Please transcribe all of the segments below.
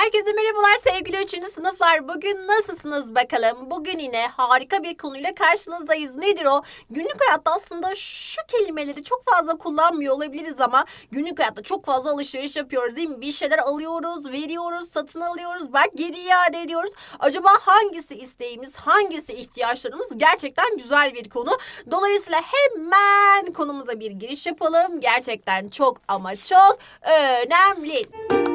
Herkese merhabalar sevgili 3. sınıflar. Bugün nasılsınız bakalım? Bugün yine harika bir konuyla karşınızdayız. Nedir o? Günlük hayatta aslında şu kelimeleri çok fazla kullanmıyor olabiliriz ama günlük hayatta çok fazla alışveriş yapıyoruz değil mi? Bir şeyler alıyoruz, veriyoruz, satın alıyoruz, belki geri iade ediyoruz. Acaba hangisi isteğimiz, hangisi ihtiyaçlarımız? Gerçekten güzel bir konu. Dolayısıyla hemen konumuza bir giriş yapalım. Gerçekten çok ama çok önemli. Ta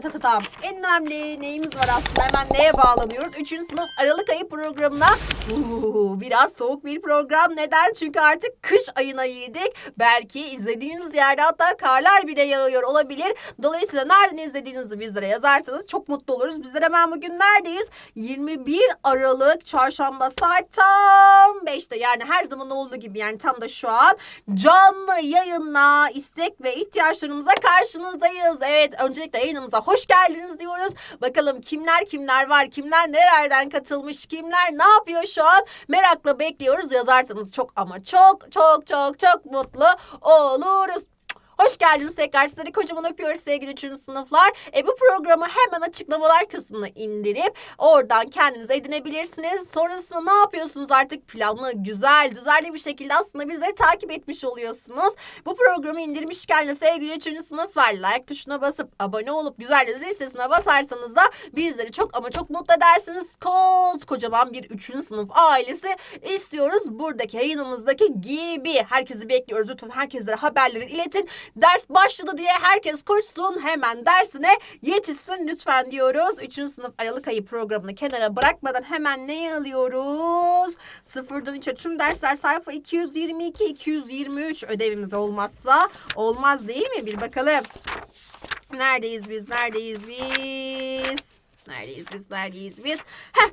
ta Tamam. En önemli neyimiz var aslında? Hemen neye bağlanıyoruz? Üçüncü sınıf Aralık ayı programına. Uuu, biraz soğuk bir program. Neden? Çünkü artık kış ayına girdik. Belki izlediğiniz yerde hatta karlar bile yağıyor olabilir. Dolayısıyla nereden izlediğinizi bizlere yazarsanız çok mutlu oluruz. Bizler hemen bugün neredeyiz? 21 Aralık çarşamba saat tam 5'te. Yani her zaman olduğu gibi yani tam da şu an canlı yayınla istek ve ihtiyaçlarımıza karşınızdayız. Evet öncelikle yayınımıza hoş geldiniz diyoruz. Bakalım kimler kimler var, kimler nerelerden katılmış, kimler ne yapıyor şu an merakla bekliyoruz. Yazarsanız çok ama çok çok çok çok mutlu oluruz. Hoş geldiniz tekrar. Sizleri kocaman öpüyoruz sevgili 3. sınıflar. E, bu programı hemen açıklamalar kısmına indirip oradan kendinize edinebilirsiniz. Sonrasında ne yapıyorsunuz artık planlı, güzel, düzenli bir şekilde aslında bizleri takip etmiş oluyorsunuz. Bu programı indirmişken de sevgili 3. sınıflar like tuşuna basıp abone olup güzel zil sesine basarsanız da bizleri çok ama çok mutlu edersiniz. Kocaman bir 3. sınıf ailesi istiyoruz. Buradaki yayınımızdaki gibi herkesi bekliyoruz. Lütfen herkeslere haberleri iletin. Ders başladı diye herkes koşsun hemen dersine yetişsin lütfen diyoruz. 3. sınıf Aralık ayı programını kenara bırakmadan hemen ne alıyoruz? Sıfırdan üçe tüm dersler sayfa 222-223 ödevimiz olmazsa olmaz değil mi? Bir bakalım. Neredeyiz biz? Neredeyiz biz? Neredeyiz biz? Neredeyiz biz? Heh.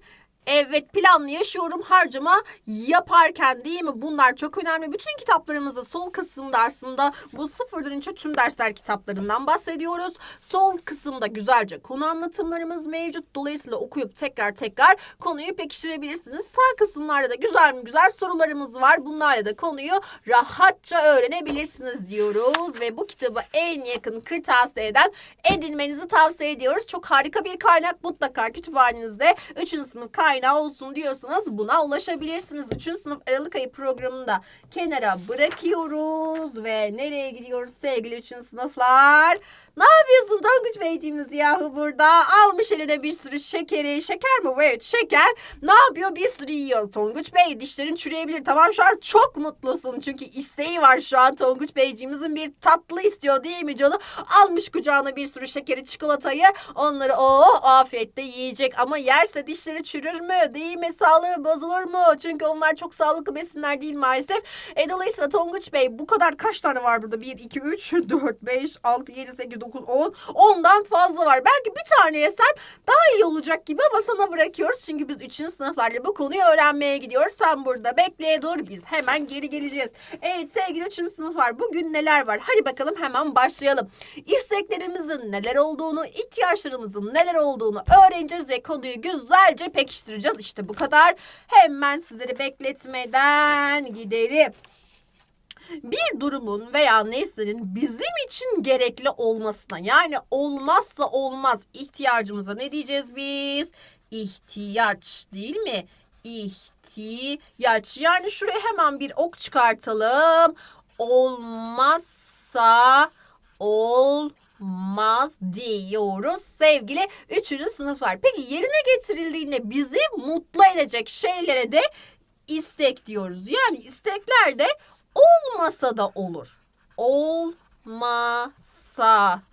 Evet planlı yaşıyorum harcama yaparken değil mi? Bunlar çok önemli. Bütün kitaplarımızda sol kısımda aslında bu sıfırdan üçe tüm dersler kitaplarından bahsediyoruz. Sol kısımda güzelce konu anlatımlarımız mevcut. Dolayısıyla okuyup tekrar tekrar konuyu pekiştirebilirsiniz. Sağ kısımlarda da güzel mi güzel sorularımız var. Bunlarla da konuyu rahatça öğrenebilirsiniz diyoruz. Ve bu kitabı en yakın kırtasiyeden edinmenizi tavsiye ediyoruz. Çok harika bir kaynak mutlaka kütüphanenizde 3. sınıf kaynağı olsun diyorsanız buna ulaşabilirsiniz. 3. sınıf Aralık ayı programını da kenara bırakıyoruz ve nereye gidiyoruz sevgili 3. sınıflar? Ne yapıyorsun Tonguç Beyciğimiz yahu burada? Almış eline bir sürü şekeri. Şeker mi? Evet şeker. Ne yapıyor? Bir sürü yiyor. Tonguç Bey dişlerin çürüyebilir. Tamam şu an çok mutlusun. Çünkü isteği var şu an Tonguç Beyciğimizin bir tatlı istiyor değil mi canım? Almış kucağına bir sürü şekeri, çikolatayı. Onları o afiyetle yiyecek. Ama yerse dişleri çürür mü? Değil mi? Sağlığı bozulur mu? Çünkü onlar çok sağlıklı besinler değil maalesef. E dolayısıyla Tonguç Bey bu kadar kaç tane var burada? 1, 2, 3, 4, 5, 6, 7, 8, 9, 10. Ondan fazla var. Belki bir tane yesen daha iyi olacak gibi ama sana bırakıyoruz. Çünkü biz 3. sınıflarla bu konuyu öğrenmeye gidiyoruz. Sen burada bekleye dur. Biz hemen geri geleceğiz. Evet sevgili 3. sınıflar bugün neler var? Hadi bakalım hemen başlayalım. İsteklerimizin neler olduğunu, ihtiyaçlarımızın neler olduğunu öğreneceğiz ve konuyu güzelce pekiştireceğiz. İşte bu kadar. Hemen sizleri bekletmeden gidelim bir durumun veya nesnenin bizim için gerekli olmasına yani olmazsa olmaz ihtiyacımıza ne diyeceğiz biz? İhtiyaç değil mi? İhtiyaç. Yani şuraya hemen bir ok çıkartalım. Olmazsa olmaz diyoruz sevgili 3. sınıflar. Peki yerine getirildiğinde bizi mutlu edecek şeylere de istek diyoruz. Yani istekler de olmasa da olur. Olmasa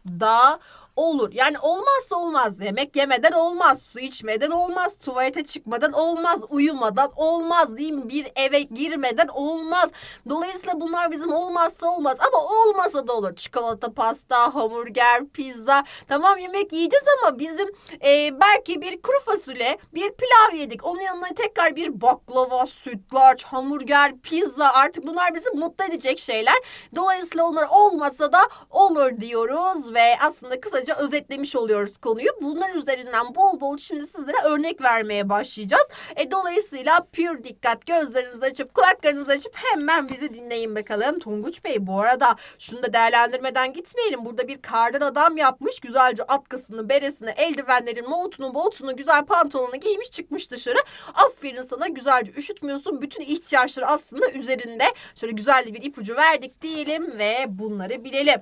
da olur. Yani olmazsa olmaz. Yemek yemeden olmaz. Su içmeden olmaz. Tuvalete çıkmadan olmaz. Uyumadan olmaz değil? Bir eve girmeden olmaz. Dolayısıyla bunlar bizim olmazsa olmaz. Ama olmasa da olur. Çikolata, pasta, hamburger, pizza. Tamam yemek yiyeceğiz ama bizim e, belki bir kuru fasulye, bir pilav yedik. Onun yanına tekrar bir baklava, sütlaç, hamburger, pizza. Artık bunlar bizi mutlu edecek şeyler. Dolayısıyla onlar olmasa da olur diyoruz ve aslında kısa kısaca özetlemiş oluyoruz konuyu. Bunlar üzerinden bol bol şimdi sizlere örnek vermeye başlayacağız. E, dolayısıyla pür dikkat gözlerinizi açıp kulaklarınızı açıp hemen bizi dinleyin bakalım. Tonguç Bey bu arada şunu da değerlendirmeden gitmeyelim. Burada bir kardan adam yapmış. Güzelce atkısını, beresini, eldivenlerin, montunu, botunu, güzel pantolonu giymiş çıkmış dışarı. Aferin sana güzelce üşütmüyorsun. Bütün ihtiyaçları aslında üzerinde. Şöyle güzel bir ipucu verdik diyelim ve bunları bilelim.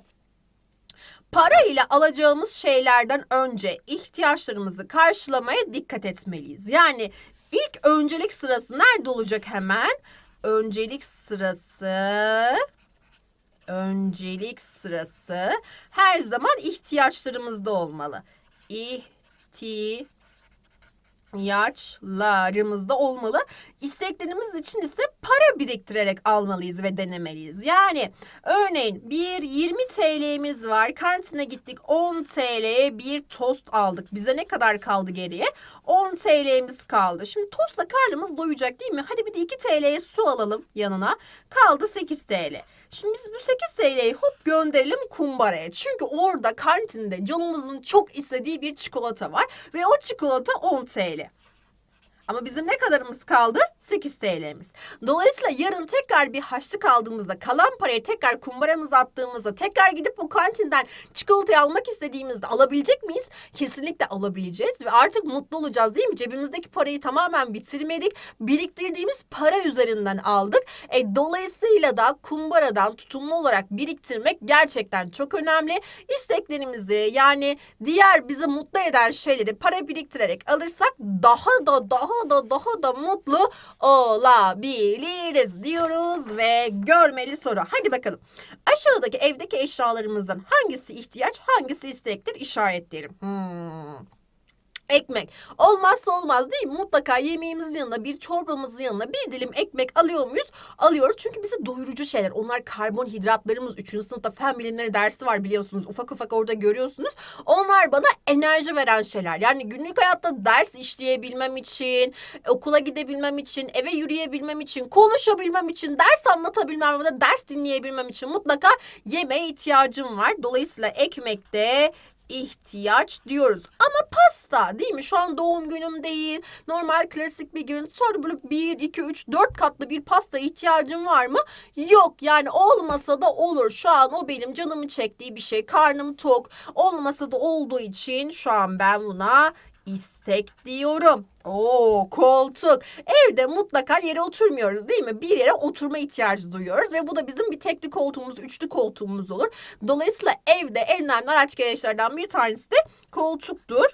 Para ile alacağımız şeylerden önce ihtiyaçlarımızı karşılamaya dikkat etmeliyiz. Yani ilk öncelik sırası nerede olacak hemen? Öncelik sırası öncelik sırası her zaman ihtiyaçlarımızda olmalı. İhtiyaçlarımızda olmalı. İsteklerimiz için ise para biriktirerek almalıyız ve denemeliyiz. Yani örneğin bir 20 TL'miz var. Kantine gittik 10 TL'ye bir tost aldık. Bize ne kadar kaldı geriye? 10 TL'miz kaldı. Şimdi tostla karnımız doyacak değil mi? Hadi bir de 2 TL'ye su alalım yanına. Kaldı 8 TL. Şimdi biz bu 8 TL'yi hop gönderelim kumbaraya. Çünkü orada kantinde canımızın çok istediği bir çikolata var. Ve o çikolata 10 TL. Ama bizim ne kadarımız kaldı? 8 TL'miz. Dolayısıyla yarın tekrar bir haçlık aldığımızda, kalan parayı tekrar kumbaramıza attığımızda, tekrar gidip o kantinden çikolatayı almak istediğimizde alabilecek miyiz? Kesinlikle alabileceğiz ve artık mutlu olacağız değil mi? Cebimizdeki parayı tamamen bitirmedik. Biriktirdiğimiz para üzerinden aldık. E, dolayısıyla da kumbaradan tutumlu olarak biriktirmek gerçekten çok önemli. İsteklerimizi yani diğer bizi mutlu eden şeyleri para biriktirerek alırsak daha da daha da daha da mutlu olabiliriz diyoruz ve görmeli soru. Hadi bakalım. Aşağıdaki evdeki eşyalarımızdan hangisi ihtiyaç, hangisi istektir işaretleyelim. Hmm. Ekmek. Olmazsa olmaz değil mi? Mutlaka yemeğimizin yanına bir çorbamızın yanına bir dilim ekmek alıyor muyuz? Alıyoruz. Çünkü bize doyurucu şeyler. Onlar karbonhidratlarımız. Üçüncü sınıfta fen bilimleri dersi var biliyorsunuz. Ufak ufak orada görüyorsunuz. Onlar bana enerji veren şeyler. Yani günlük hayatta ders işleyebilmem için, okula gidebilmem için, eve yürüyebilmem için, konuşabilmem için, ders anlatabilmem da ders dinleyebilmem için mutlaka yemeğe ihtiyacım var. Dolayısıyla ekmekte ihtiyaç diyoruz. Ama pasta değil mi? Şu an doğum günüm değil. Normal klasik bir gün. Sonra böyle 1, 2, 3, 4 katlı bir pasta ihtiyacım var mı? Yok. Yani olmasa da olur. Şu an o benim canımı çektiği bir şey. Karnım tok. Olmasa da olduğu için şu an ben buna istek diyorum. Oo koltuk. Evde mutlaka yere oturmuyoruz değil mi? Bir yere oturma ihtiyacı duyuyoruz ve bu da bizim bir tekli koltuğumuz, üçlü koltuğumuz olur. Dolayısıyla evde en önemli araç gereçlerden bir tanesi de koltuktur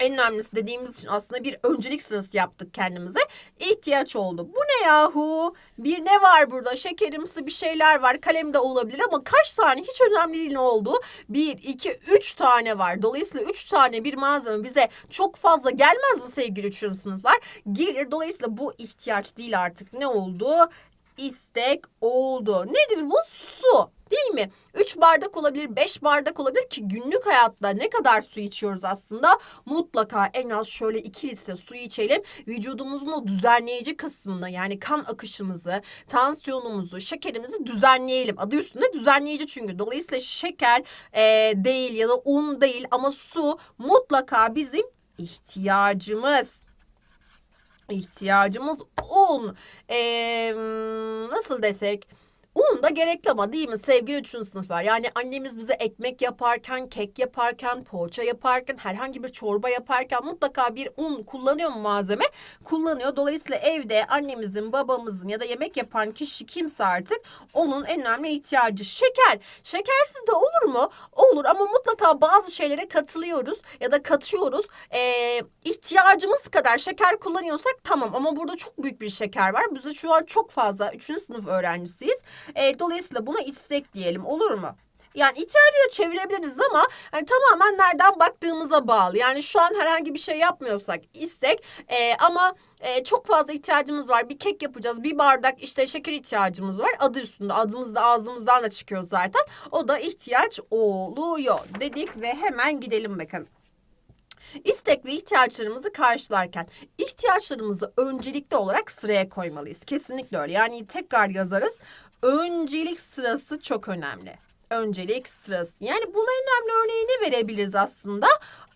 en önemlisi dediğimiz için aslında bir öncelik sırası yaptık kendimize. İhtiyaç oldu. Bu ne yahu? Bir ne var burada? Şekerimsi bir şeyler var. Kalem de olabilir ama kaç tane hiç önemli değil ne oldu? Bir, iki, üç tane var. Dolayısıyla üç tane bir malzeme bize çok fazla gelmez mi sevgili üçüncü sınıflar? Gelir. Dolayısıyla bu ihtiyaç değil artık. Ne oldu? İstek oldu. Nedir bu? Su. Değil mi? 3 bardak olabilir, 5 bardak olabilir ki günlük hayatta ne kadar su içiyoruz aslında? Mutlaka en az şöyle 2 litre su içelim. Vücudumuzun o düzenleyici kısmını yani kan akışımızı, tansiyonumuzu, şekerimizi düzenleyelim. Adı üstünde düzenleyici çünkü. Dolayısıyla şeker e, değil ya da un değil ama su mutlaka bizim ihtiyacımız ihtiyacımız un. Ee, nasıl desek? Un da gerekli ama değil mi sevgili üçüncü sınıflar? Yani annemiz bize ekmek yaparken, kek yaparken, poğaça yaparken, herhangi bir çorba yaparken mutlaka bir un kullanıyor mu malzeme? Kullanıyor. Dolayısıyla evde annemizin, babamızın ya da yemek yapan kişi kimse artık onun en önemli ihtiyacı. Şeker. Şekersiz de olur mu? Olur ama mutlaka bazı şeylere katılıyoruz ya da katıyoruz. Ee, ihtiyacımız kadar şeker kullanıyorsak tamam ama burada çok büyük bir şeker var. Biz de şu an çok fazla 3. sınıf öğrencisiyiz. E, dolayısıyla buna istek diyelim olur mu? Yani da çevirebiliriz ama yani tamamen nereden baktığımıza bağlı. Yani şu an herhangi bir şey yapmıyorsak istek e, ama e, çok fazla ihtiyacımız var. Bir kek yapacağız. Bir bardak işte şeker ihtiyacımız var. Adı üstünde. Adımız da ağzımızdan da çıkıyor zaten. O da ihtiyaç oluyor dedik ve hemen gidelim bakalım. İstek ve ihtiyaçlarımızı karşılarken ihtiyaçlarımızı öncelikli olarak sıraya koymalıyız. Kesinlikle öyle. Yani tekrar yazarız öncelik sırası çok önemli. öncelik sırası. Yani buna önemli örneğini verebiliriz aslında.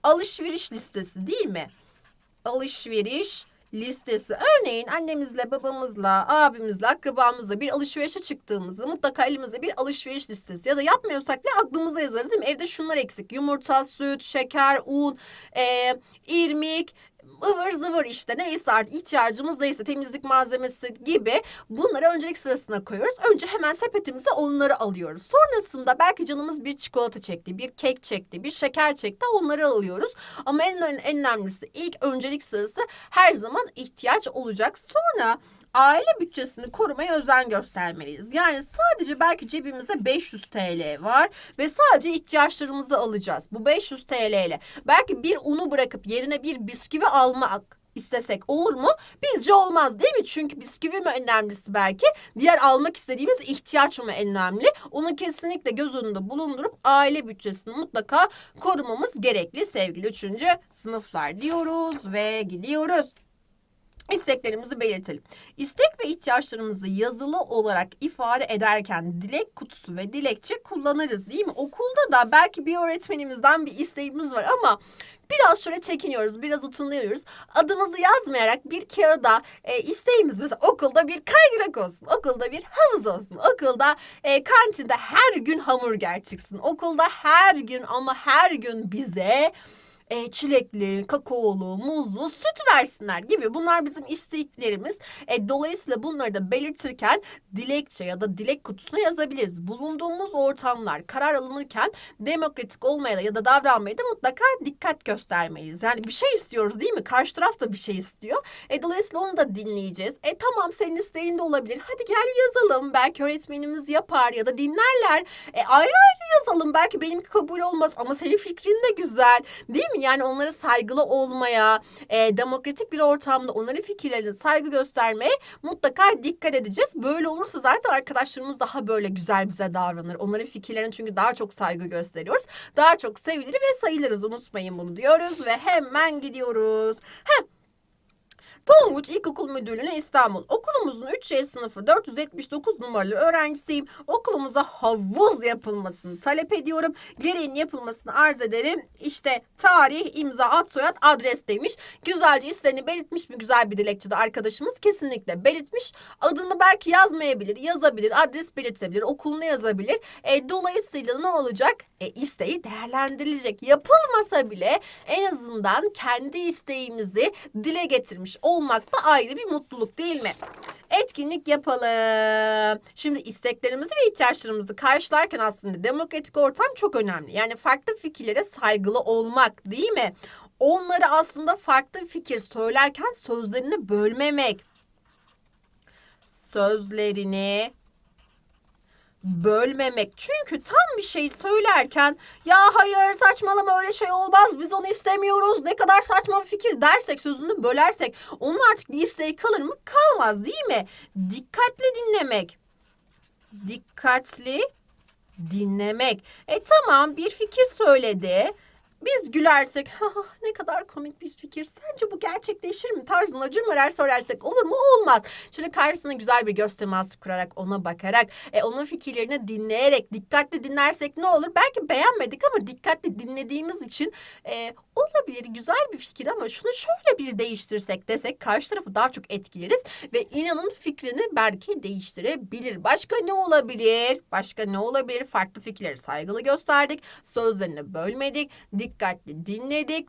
Alışveriş listesi değil mi? Alışveriş listesi. Örneğin annemizle, babamızla, abimizle, akrabamızla bir alışverişe çıktığımızda mutlaka elimizde bir alışveriş listesi ya da yapmıyorsak bile aklımıza yazarız değil mi? Evde şunlar eksik. Yumurta, süt, şeker, un, e, irmik, ıvır zıvır işte neyse artık ihtiyacımız neyse temizlik malzemesi gibi bunları öncelik sırasına koyuyoruz. Önce hemen sepetimize onları alıyoruz. Sonrasında belki canımız bir çikolata çekti, bir kek çekti, bir şeker çekti onları alıyoruz. Ama en, en, önemlisi ilk öncelik sırası her zaman ihtiyaç olacak. Sonra aile bütçesini korumaya özen göstermeliyiz. Yani sadece belki cebimizde 500 TL var ve sadece ihtiyaçlarımızı alacağız. Bu 500 TL ile belki bir unu bırakıp yerine bir bisküvi almak istesek olur mu? Bizce olmaz değil mi? Çünkü bisküvi mi önemlisi belki? Diğer almak istediğimiz ihtiyaç mı önemli? Onu kesinlikle göz önünde bulundurup aile bütçesini mutlaka korumamız gerekli sevgili üçüncü sınıflar diyoruz ve gidiyoruz. İsteklerimizi belirtelim. İstek ve ihtiyaçlarımızı yazılı olarak ifade ederken dilek kutusu ve dilekçe kullanırız değil mi? Okulda da belki bir öğretmenimizden bir isteğimiz var ama biraz şöyle çekiniyoruz, biraz utanıyoruz. Adımızı yazmayarak bir kağıda e, isteğimiz mesela okulda bir kaydırak olsun, okulda bir havuz olsun, okulda e, kantinde her gün hamburger çıksın, okulda her gün ama her gün bize e, çilekli, kakaolu, muzlu süt versinler gibi. Bunlar bizim isteklerimiz. E, dolayısıyla bunları da belirtirken dilekçe ya da dilek kutusuna yazabiliriz. Bulunduğumuz ortamlar karar alınırken demokratik olmaya da ya da davranmaya da mutlaka dikkat göstermeliyiz. Yani bir şey istiyoruz değil mi? Karşı taraf da bir şey istiyor. E, dolayısıyla onu da dinleyeceğiz. E tamam senin isteğin de olabilir. Hadi gel yazalım. Belki öğretmenimiz yapar ya da dinlerler. E, ayrı ayrı yazalım. Belki benimki kabul olmaz ama senin fikrin de güzel. Değil mi? Yani onlara saygılı olmaya, e, demokratik bir ortamda onların fikirlerine saygı göstermeye mutlaka dikkat edeceğiz. Böyle olursa zaten arkadaşlarımız daha böyle güzel bize davranır. Onların fikirlerine çünkü daha çok saygı gösteriyoruz. Daha çok sevilir ve sayılırız. Unutmayın bunu diyoruz ve hemen gidiyoruz. Hem Tonguç İlkokul Müdürlüğü'ne İstanbul. Okulumuzun 3C sınıfı 479 numaralı öğrencisiyim. Okulumuza havuz yapılmasını talep ediyorum. Gereğinin yapılmasını arz ederim. İşte tarih, imza, ad, soyad, adres demiş. Güzelce isteğini belirtmiş mi güzel bir dilekçede arkadaşımız kesinlikle belirtmiş. Adını belki yazmayabilir, yazabilir, adres belirtebilir, okulunu yazabilir. E, dolayısıyla ne olacak? E, isteği değerlendirilecek. Yapılmasa bile en azından kendi isteğimizi dile getirmiş olmak da ayrı bir mutluluk değil mi? Etkinlik yapalım. Şimdi isteklerimizi ve ihtiyaçlarımızı karşılarken aslında demokratik ortam çok önemli. Yani farklı fikirlere saygılı olmak değil mi? Onları aslında farklı fikir söylerken sözlerini bölmemek. Sözlerini bölmemek. Çünkü tam bir şey söylerken ya hayır saçmalama öyle şey olmaz biz onu istemiyoruz ne kadar saçma bir fikir dersek sözünü bölersek onun artık bir isteği kalır mı? Kalmaz değil mi? Dikkatli dinlemek. Dikkatli dinlemek. E tamam bir fikir söyledi. Biz gülersek ne kadar komik bir fikir. Sence bu gerçekleşir mi tarzında cümleler söylersek olur mu? Olmaz. Şöyle karşısına güzel bir göz teması kurarak ona bakarak e, onun fikirlerini dinleyerek dikkatli dinlersek ne olur? Belki beğenmedik ama dikkatli dinlediğimiz için e, olabilir güzel bir fikir ama şunu şöyle bir değiştirsek desek karşı tarafı daha çok etkileriz ve inanın fikrini belki değiştirebilir. Başka ne olabilir? Başka ne olabilir? Farklı fikirleri saygılı gösterdik. Sözlerini bölmedik. Dikkatli dinledik.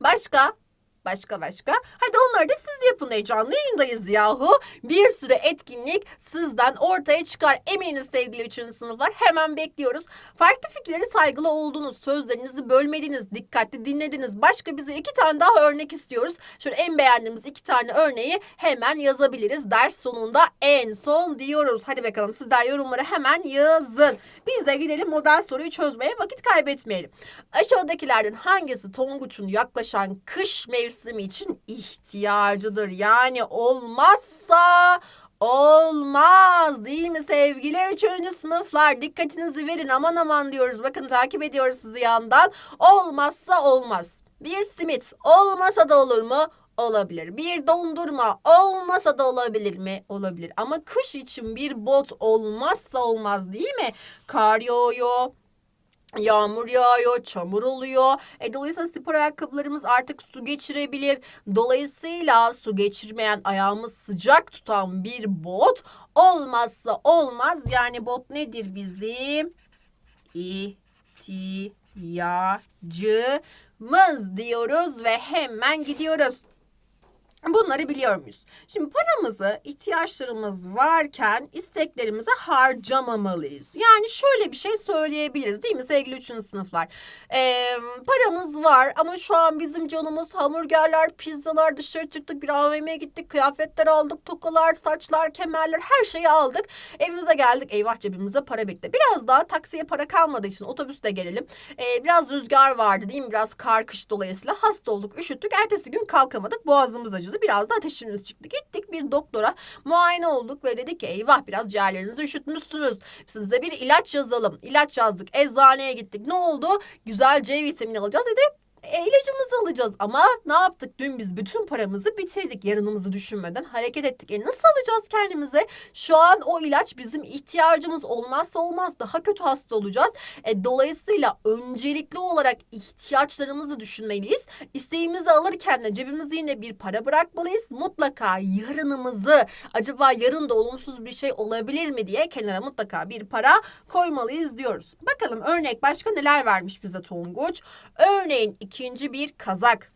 Başka? Başka başka. Hadi onları da siz yapın heyecanlı yayındayız yahu. Bir sürü etkinlik sizden ortaya çıkar. Eminiz sevgili 3. sınıflar. Hemen bekliyoruz. Farklı fikirlere saygılı olduğunuz, sözlerinizi bölmediniz, dikkatli dinlediniz. Başka bize iki tane daha örnek istiyoruz. Şöyle en beğendiğimiz iki tane örneği hemen yazabiliriz. Ders sonunda en son diyoruz. Hadi bakalım sizler yorumlara hemen yazın. Biz de gidelim model soruyu çözmeye vakit kaybetmeyelim. Aşağıdakilerden hangisi Tonguç'un yaklaşan kış mevsimi için ihtiyacıdır? Yani olmazsa olmaz değil mi sevgili üçüncü sınıflar? Dikkatinizi verin aman aman diyoruz. Bakın takip ediyoruz sizi yandan. Olmazsa olmaz. Bir simit olmasa da olur mu? Olabilir. Bir dondurma olmasa da olabilir mi? Olabilir. Ama kış için bir bot olmazsa olmaz değil mi? Kar yağıyor. Yağmur yağıyor, çamur oluyor. E, dolayısıyla spor ayakkabılarımız artık su geçirebilir. Dolayısıyla su geçirmeyen, ayağımız sıcak tutan bir bot olmazsa olmaz. Yani bot nedir bizim? İhtiyacımız diyoruz ve hemen gidiyoruz. Bunları biliyor muyuz? Şimdi paramızı ihtiyaçlarımız varken isteklerimize harcamamalıyız. Yani şöyle bir şey söyleyebiliriz değil mi sevgili üçüncü sınıflar? Ee, paramız var ama şu an bizim canımız hamburgerler, pizzalar, dışarı çıktık bir AVM'ye gittik, kıyafetler aldık, tokalar, saçlar, kemerler her şeyi aldık. Evimize geldik eyvah cebimizde para bitti. Biraz daha taksiye para kalmadığı için otobüste gelelim. Ee, biraz rüzgar vardı değil mi? Biraz kar kış dolayısıyla hasta olduk, üşüttük. Ertesi gün kalkamadık, boğazımız acıdı. Biraz da ateşimiz çıktı. Gittik bir doktora muayene olduk ve dedik ki eyvah biraz ciğerlerinizi üşütmüşsünüz. Size bir ilaç yazalım. İlaç yazdık. Eczaneye gittik. Ne oldu? Güzel C vitamini alacağız dedi. E, ilacımızı alacağız ama ne yaptık? Dün biz bütün paramızı bitirdik. Yarınımızı düşünmeden hareket ettik. E nasıl alacağız kendimize? Şu an o ilaç bizim ihtiyacımız olmazsa olmaz. Daha kötü hasta olacağız. E, dolayısıyla öncelikli olarak ihtiyaçlarımızı düşünmeliyiz. İsteğimizi alırken de cebimize yine bir para bırakmalıyız. Mutlaka yarınımızı acaba yarın da olumsuz bir şey olabilir mi diye kenara mutlaka bir para koymalıyız diyoruz. Bakalım örnek başka neler vermiş bize Tonguç? Örneğin ikinci bir kazak.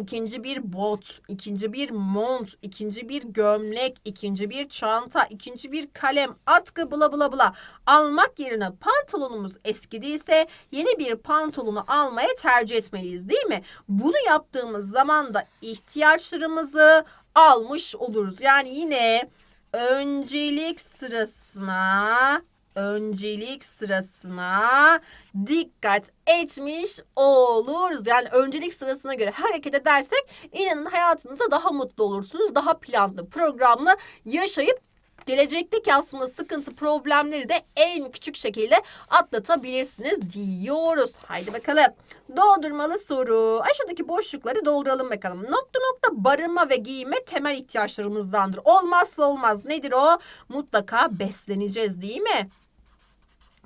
İkinci bir bot, ikinci bir mont, ikinci bir gömlek, ikinci bir çanta, ikinci bir kalem, atkı bla bla bla almak yerine pantolonumuz eskidiyse yeni bir pantolonu almaya tercih etmeliyiz değil mi? Bunu yaptığımız zaman da ihtiyaçlarımızı almış oluruz. Yani yine öncelik sırasına öncelik sırasına dikkat etmiş oluruz. Yani öncelik sırasına göre hareket edersek inanın hayatınızda daha mutlu olursunuz. Daha planlı, programlı yaşayıp gelecekteki aslında sıkıntı problemleri de en küçük şekilde atlatabilirsiniz diyoruz. Haydi bakalım. Doldurmalı soru. Aşağıdaki boşlukları dolduralım bakalım. Nokta nokta barınma ve giyinme temel ihtiyaçlarımızdandır. Olmazsa olmaz. Nedir o? Mutlaka besleneceğiz değil mi?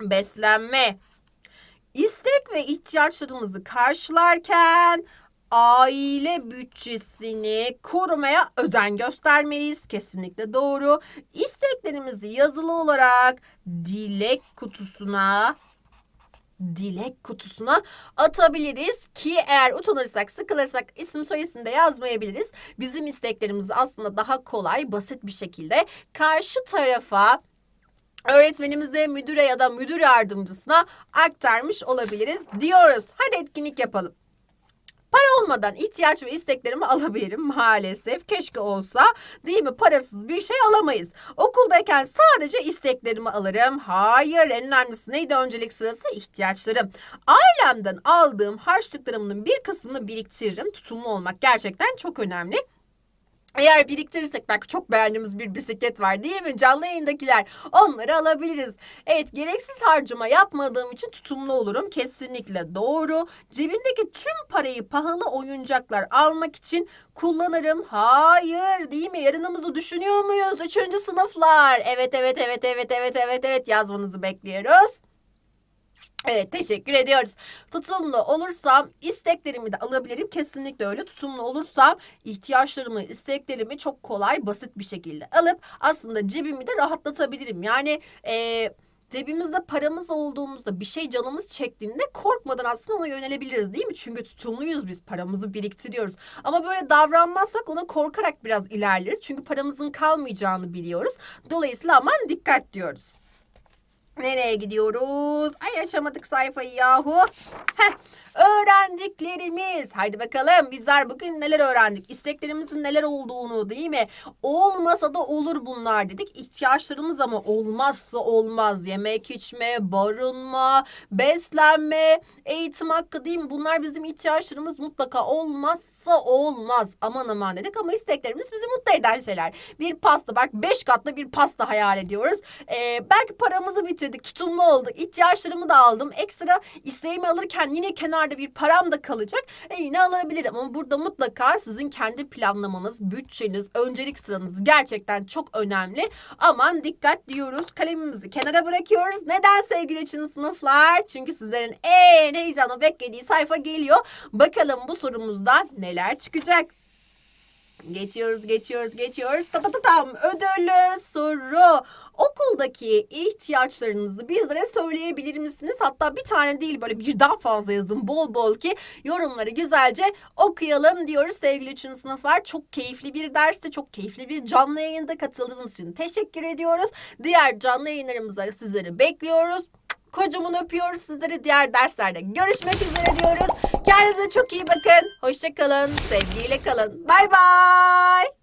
Beslenme. İstek ve ihtiyaçlarımızı karşılarken aile bütçesini korumaya özen göstermeliyiz. Kesinlikle doğru. İsteklerimizi yazılı olarak dilek kutusuna dilek kutusuna atabiliriz ki eğer utanırsak, sıkılırsak isim soy isim de yazmayabiliriz. Bizim isteklerimizi aslında daha kolay, basit bir şekilde karşı tarafa öğretmenimize, müdüre ya da müdür yardımcısına aktarmış olabiliriz diyoruz. Hadi etkinlik yapalım. Para olmadan ihtiyaç ve isteklerimi alabilirim maalesef. Keşke olsa değil mi? Parasız bir şey alamayız. Okuldayken sadece isteklerimi alırım. Hayır en önemlisi neydi öncelik sırası? ihtiyaçlarım. Ailemden aldığım harçlıklarımın bir kısmını biriktiririm. Tutumlu olmak gerçekten çok önemli. Eğer biriktirirsek belki çok beğendiğimiz bir bisiklet var değil mi? Canlı yayındakiler onları alabiliriz. Evet gereksiz harcama yapmadığım için tutumlu olurum. Kesinlikle doğru. Cebimdeki tüm parayı pahalı oyuncaklar almak için kullanırım. Hayır değil mi? Yarınımızı düşünüyor muyuz? Üçüncü sınıflar. Evet evet evet evet evet evet evet yazmanızı bekliyoruz. Evet teşekkür ediyoruz. Tutumlu olursam isteklerimi de alabilirim. Kesinlikle öyle. Tutumlu olursam ihtiyaçlarımı, isteklerimi çok kolay, basit bir şekilde alıp aslında cebimi de rahatlatabilirim. Yani eee cebimizde paramız olduğumuzda bir şey canımız çektiğinde korkmadan aslında ona yönelebiliriz değil mi? Çünkü tutumluyuz biz paramızı biriktiriyoruz. Ama böyle davranmazsak ona korkarak biraz ilerleriz. Çünkü paramızın kalmayacağını biliyoruz. Dolayısıyla aman dikkat diyoruz. Nereye gidiyoruz? Ay açamadık sayfayı yahu. Heh. Öğrendiklerimiz. Haydi bakalım bizler bugün neler öğrendik? İsteklerimizin neler olduğunu değil mi? Olmasa da olur bunlar dedik. İhtiyaçlarımız ama olmazsa olmaz. Yemek, içme, barınma, beslenme, eğitim hakkı değil mi? Bunlar bizim ihtiyaçlarımız mutlaka olmazsa olmaz. Aman aman dedik ama isteklerimiz bizi mutlu eden şeyler. Bir pasta bak beş katlı bir pasta hayal ediyoruz. Ee, belki paramızı bitirdik, tutumlu olduk. ihtiyaçlarımı da aldım. Ekstra isteğimi alırken yine kenarda kenarda bir param da kalacak. E yine alabilirim ama burada mutlaka sizin kendi planlamanız, bütçeniz, öncelik sıranız gerçekten çok önemli. Aman dikkat diyoruz. Kalemimizi kenara bırakıyoruz. Neden sevgili için sınıflar? Çünkü sizlerin en heyecanla beklediği sayfa geliyor. Bakalım bu sorumuzda neler çıkacak? Geçiyoruz, geçiyoruz, geçiyoruz. Ta ta ta tam ödüllü soru. Okuldaki ihtiyaçlarınızı bizlere söyleyebilir misiniz? Hatta bir tane değil böyle birden fazla yazın bol bol ki yorumları güzelce okuyalım diyoruz sevgili 3. sınıflar. Çok keyifli bir derste, çok keyifli bir canlı yayında katıldığınız için teşekkür ediyoruz. Diğer canlı yayınlarımızda sizleri bekliyoruz. Kocaman öpüyoruz sizleri. Diğer derslerde görüşmek üzere diyoruz. Kendinize çok iyi bakın. Hoşçakalın. Sevgiyle kalın. Bay bay.